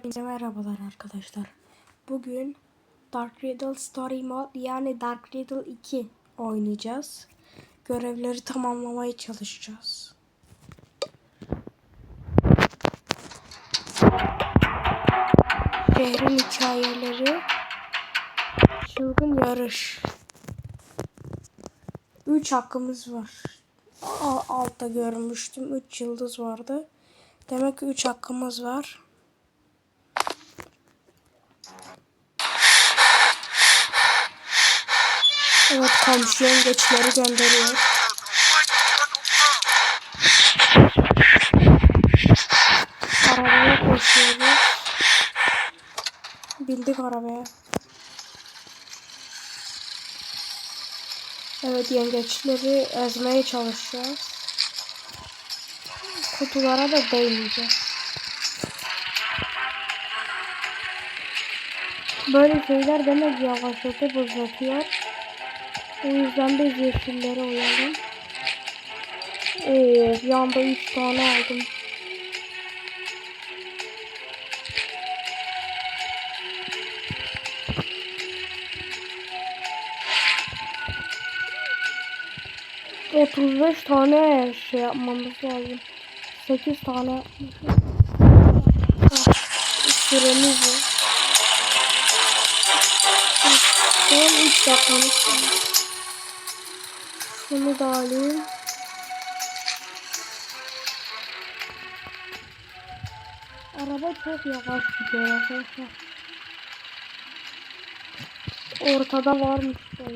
Hepinize merhabalar arkadaşlar. Bugün Dark Riddle Story Mode yani Dark Riddle 2 oynayacağız. Görevleri tamamlamaya çalışacağız. Şehrin hikayeleri Çılgın yarış 3 hakkımız var. Altta görmüştüm 3 yıldız vardı. Demek ki 3 hakkımız var. Evet komşu yengeçleri gönderiyor. Arabaya koşuyoruz. Bindik arabaya. Evet yengeçleri ezmeye çalışacağız. Kutulara da değmeyeceğiz. Böyle şeyler demek yavaşlatıp uzatıyor. O yüzden biz yeşillere uyalım. Oo, bir anda 3 tane aldım. Otuz beş tane şey yapmamız lazım. Sekiz tane. Ah, Süremiz var. Son üç dakikamız. Şunu da alayım. Araba çok yavaş gidiyor arkadaşlar. Ortada varmış ya.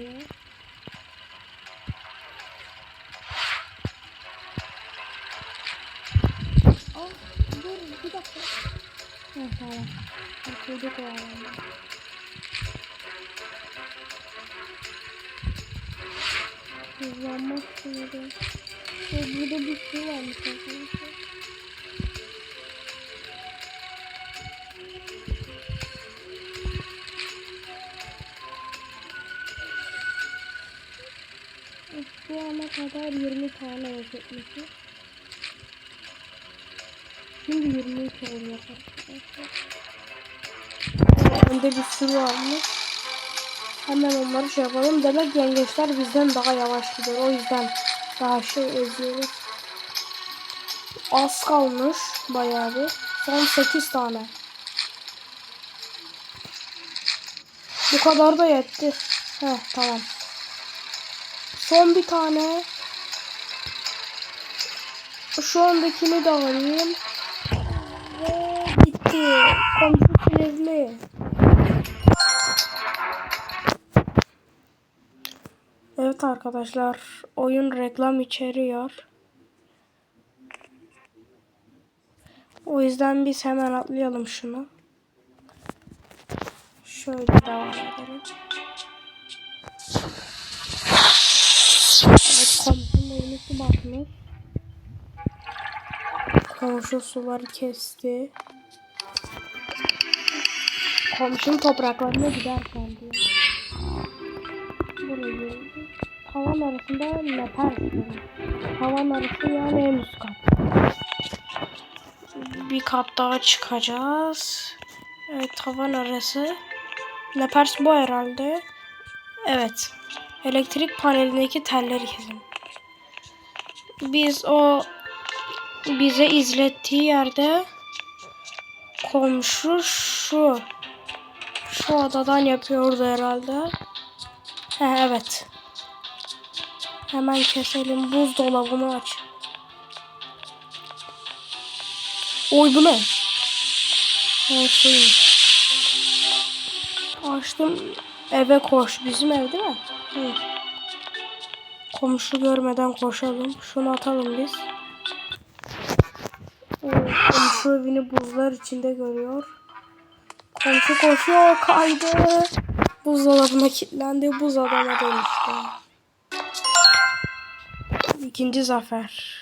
Aa, dur bir dakika. Ha, tamam. Oturduk o. Hızlanmak istiyorum. Ve burada bir şey varmış arkadaşlar. Şu ana kadar 20 tane özetmişiz. Şimdi 23 olacak arkadaşlar. Önde bir sürü varmış. Hemen onları şey yapalım. Demek yengeçler bizden daha yavaş gidiyor. O yüzden daha şey eziyoruz. Az kalmış bayağı bir. Son 8 tane. Bu kadar da yetti. Heh tamam. Son bir tane. Şu andakini de alayım. Ve bitti. Komşu Evet arkadaşlar, oyun reklam içeriyor. O yüzden biz hemen atlayalım şunu. Şöyle devam edelim. Evet, komşunun evine su batmış. Komşu suları kesti. Komşunun topraklarına giderken diyor. Arasında leper Tavan arası yani en üst kat. Bir kat daha çıkacağız. Evet tavan arası. Lepers bu herhalde. Evet. Elektrik panelindeki telleri kesin. Biz o bize izlettiği yerde komşu şu şu odadan yapıyordu herhalde. He, evet. Hemen keselim. Buzdolabını aç. Oy bu ne? Ha, suymuş. Açtım. Eve koş. Bizim ev değil mi? Hı. Komşu görmeden koşalım. Şunu atalım biz. Oo, komşu evini buzlar içinde görüyor. Komşu koşuyor. Kaydı. Buzdolabına kilitlendi. Buz adama dönüştü. İkinci zafer.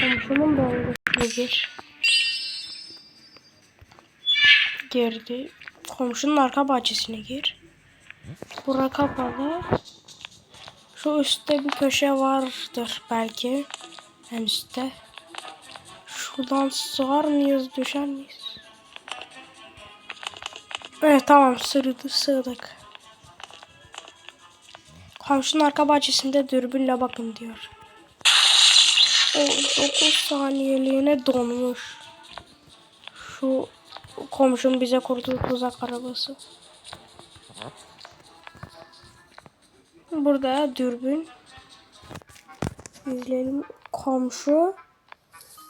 Komşumun da oldu bir. Girdi. Komşunun arka bahçesine gir. Bura kapalı. Şu üstte bir köşe vardır belki. En üstte. Şuradan sığar mıyız, düşer miyiz? Evet tamam sığdık, sığdık. Komşunun arka bahçesinde dürbünle bakın diyor. O 9 saniyeliğine donmuş. Şu komşum bize kurduğu tuzak arabası. Burada dürbün. İzleyelim. Komşu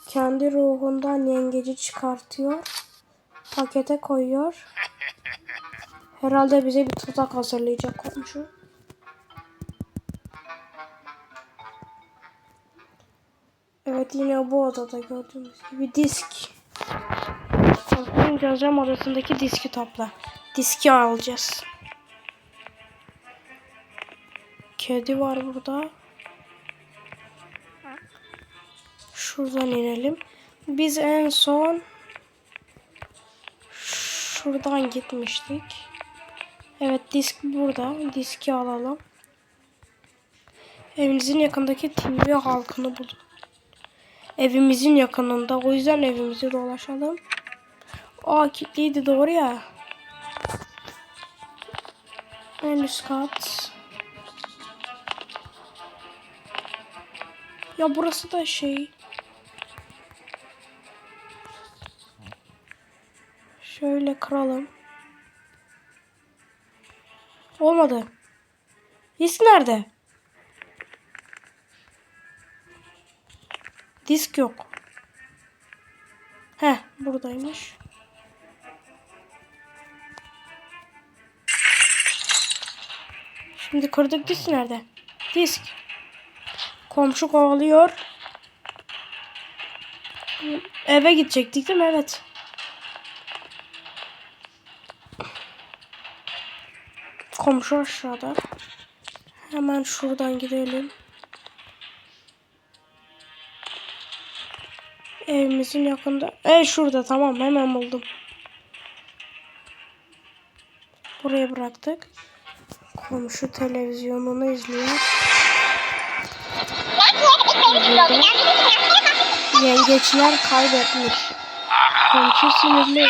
kendi ruhundan yengeci çıkartıyor. Pakete koyuyor. Herhalde bize bir tuzak hazırlayacak komşu. Evet yine bu odada gördüğümüz gibi disk. Komşunun gözlem odasındaki diski topla. Diski alacağız. Kedi var burada. Şuradan inelim. Biz en son şuradan gitmiştik. Evet disk burada. Diski alalım. Evinizin yakındaki TV halkını bulun. Evimizin yakınında. O yüzden evimizi dolaşalım. Aa kilitliydi doğru ya. En üst kat. Ya burası da şey. Şöyle kıralım. Olmadı. Disk nerede? Disk yok. Heh buradaymış. Şimdi kırdık disk nerede? Disk. Komşu kovalıyor. Eve gidecektik değil mi? Evet. Komşu aşağıda. Hemen şuradan gidelim. Evimizin yakında. E şurada tamam hemen buldum. Buraya bıraktık. Komşu televizyonunu izliyor. Yengeçler kaybetmiş. Komşu sinirli.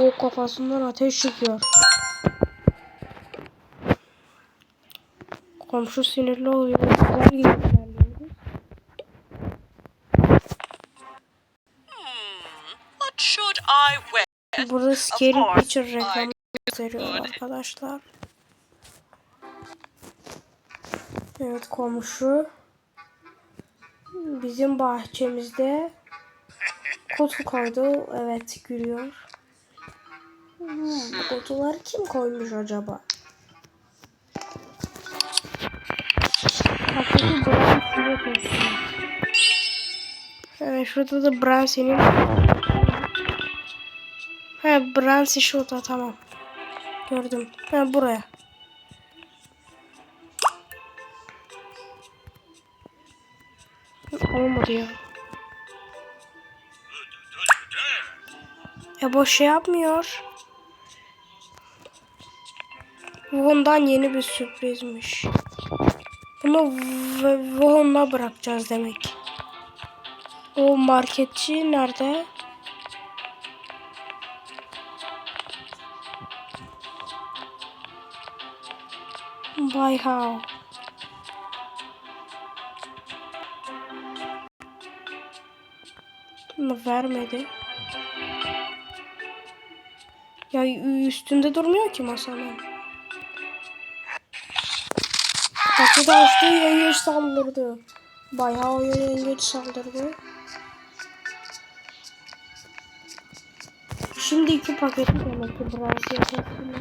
O kafasından ateş çıkıyor. Komşu sinirli oluyor. Güzel gidiyor. Burada Scary Picture reklamı gösteriyor arkadaşlar. Evet komşu bizim bahçemizde kutu koydu. Evet gülüyor. Hmm, bu kutuları kim koymuş acaba? Size. Evet şurada da Brown senin. He Brown şurada tamam. Gördüm. Ha buraya. Ya. E boş şey yapmıyor. Vuhon'dan yeni bir sürprizmiş. Bunu Vuhon'la bırakacağız demek. O marketçi nerede? Bay Hao. Bunu vermedi. Ya üstünde durmuyor ki masanın. Paketi açtı yengeç saldırdı. Bayağı yengeç saldırdı. Şimdi iki paketi demek ki Brazilya'ya teslim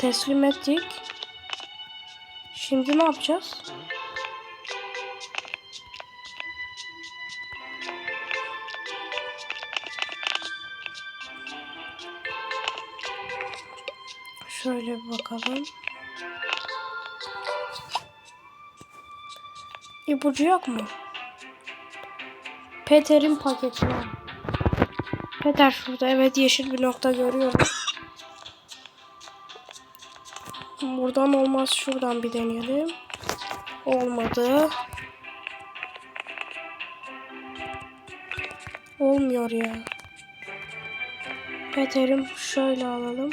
teslim ettik. Şimdi ne yapacağız? Şöyle bir bakalım. İpucu yok mu? Peter'in paketine. Peter şurada evet yeşil bir nokta görüyorum. Buradan olmaz. Şuradan bir deneyelim. Olmadı. Olmuyor ya. Peter'im şöyle alalım.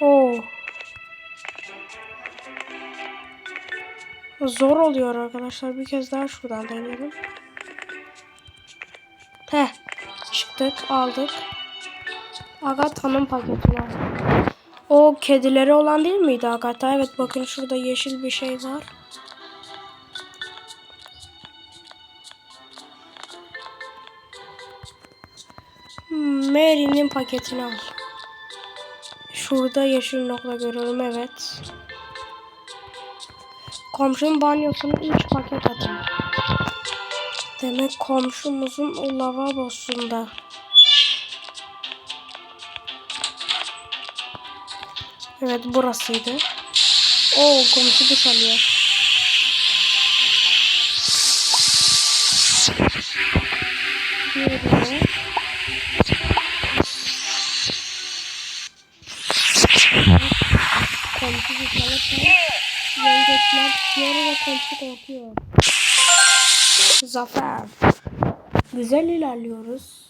Oo. Zor oluyor arkadaşlar. Bir kez daha şuradan deneyelim. Heh. Çıktık. Aldık. Agatha'nın paketini aldık. O kedileri olan değil miydi Agatha? Evet bakın şurada yeşil bir şey var. Hmm, Mary'nin paketini al. Şurada yeşil nokta görüyorum evet. Komşunun banyosuna 3 paket atın. Demek komşumuzun o lavabosunda. Evet burasıydı. Oo komşu duş alıyor. Diğeri. Komşu duş alırken yengeçler tutuyor ve komşu korkuyor. Zafer. Güzel ilerliyoruz.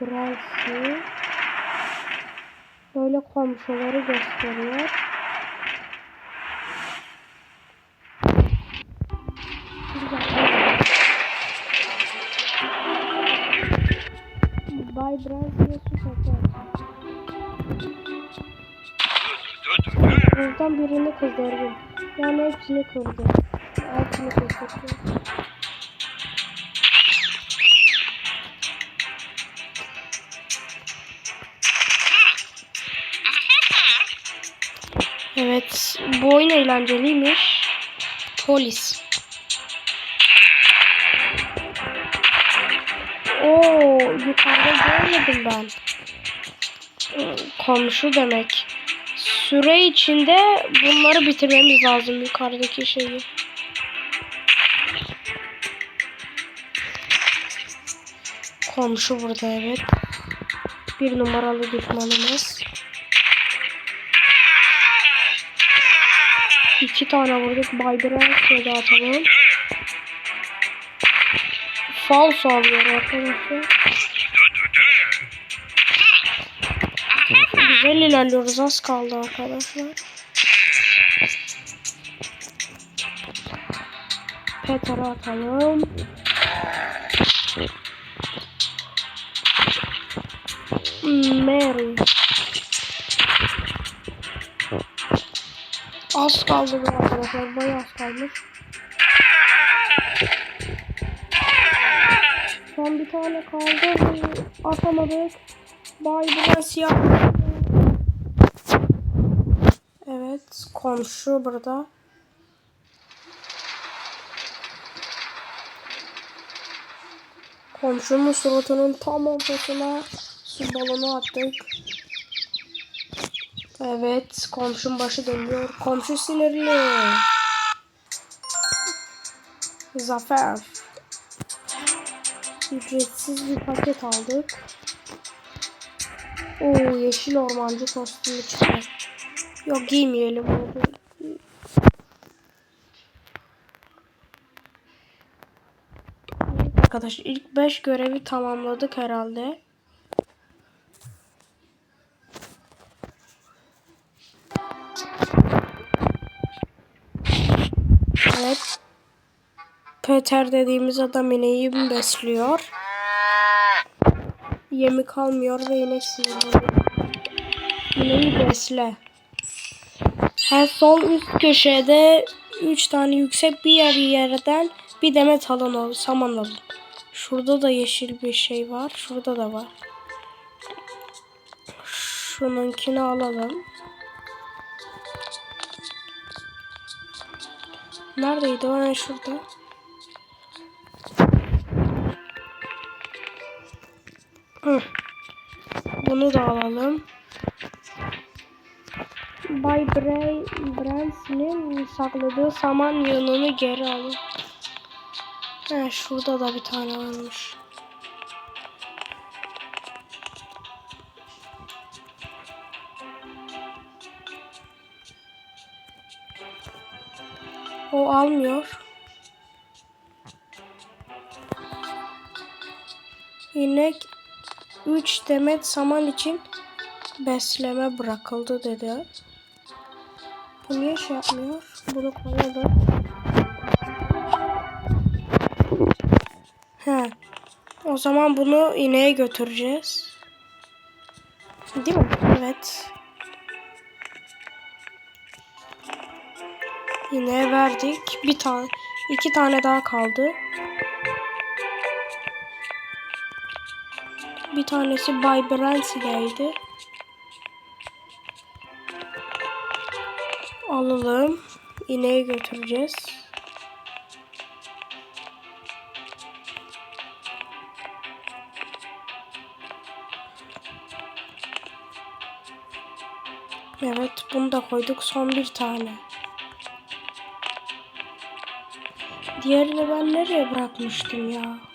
Bryce'i böyle komşuları gösteriyor. Bay Bryce'ye su satar. Buradan birini kızdırdım. Yani hepsini kırdı. Hepsini kızdırdı. Evet, bu oyun eğlenceliymiş. Polis. Oo, yukarıda görmedim ben. Komşu demek. Süre içinde bunları bitirmemiz lazım yukarıdaki şeyi. Komşu burada evet. Bir numaralı düşmanımız. İki tane vurduk. Baydıran şöyle atalım. Falso alıyor arkadaşlar. Güzel ilerliyoruz. Az kaldı arkadaşlar. Peter'ı atalım. Mary. Az kaldı bu arkadaşlar. Bayağı az kalmış. Son bir tane kaldı. Atamadık. Bay Bülent siyah. Evet. Komşu burada. Komşunun suratının tam ortasına su balonu attık. Evet. Komşun başı dönüyor. Komşu sinirli. Zafer. Ücretsiz bir paket aldık. Oo yeşil ormancı kostümü çıktı. Yok giymeyelim onu. Arkadaşlar ilk 5 görevi tamamladık herhalde. Peter dediğimiz adam ineği besliyor. Yemi kalmıyor ve inek sinirleniyor. İneği besle. Her sol üst köşede 3 tane yüksek bir yer yerden bir demet alın ol, saman alın. Şurada da yeşil bir şey var. Şurada da var. Şununkini alalım. Neredeydi o? Ha, şurada. Bunu da alalım. Bay Bray Branson'in sakladığı saman yığınını geri alın. Ha, şurada da bir tane varmış. O almıyor. İnek 3 demet saman için besleme bırakıldı dedi. Bu niye şey yapmıyor? Bunu koyalım. He. O zaman bunu ineğe götüreceğiz. Değil mi? Evet. İneğe verdik. Bir tane, iki tane daha kaldı. Bir tanesi Bay Brancy'deydi. Alalım. İneğe götüreceğiz. Evet bunu da koyduk. Son bir tane. Diğerini ben nereye bırakmıştım ya?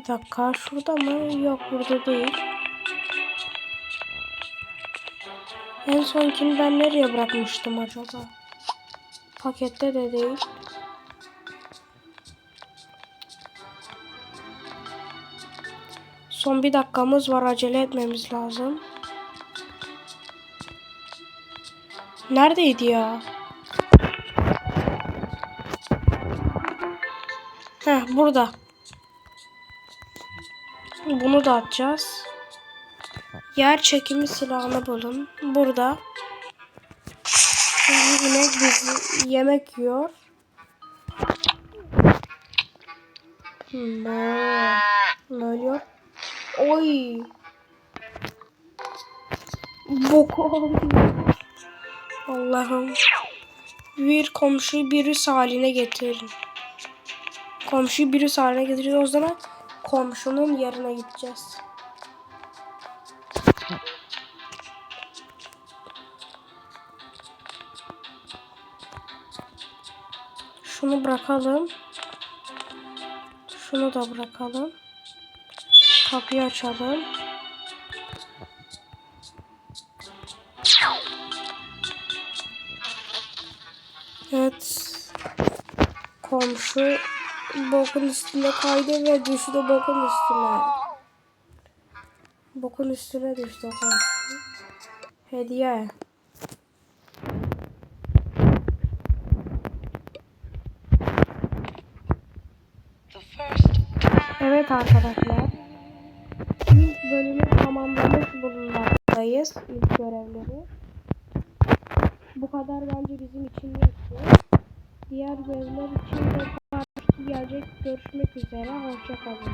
Bir dakika şurada mı? Yok burada değil. En sonkini ben nereye bırakmıştım acaba? Pakette de değil. Son bir dakikamız var. Acele etmemiz lazım. Neredeydi ya? Heh burada. Bunu da atacağız. Yer çekimi silahını bulun. Burada. Şimdi inek bizi yemek yiyor. Ne? Ne oluyor? Oy. Boku aldım. Allah'ım. Bir komşuyu virüs haline getirin. Komşuyu virüs haline getiriyor. O zaman komşunun yerine gideceğiz. Şunu bırakalım. Şunu da bırakalım. Kapıyı açalım. Evet. Komşu bokun üstüne kaydı ve düştü bokun üstüne. Bokun üstüne düştü komşu. Hediye. Evet arkadaşlar. İlk bölümü tamamlamış bulunmaktayız. İlk görevleri. Bu kadar bence bizim için yetti. Diğer görevler için de gelecek. Görüşmek üzere. Hoşçakalın.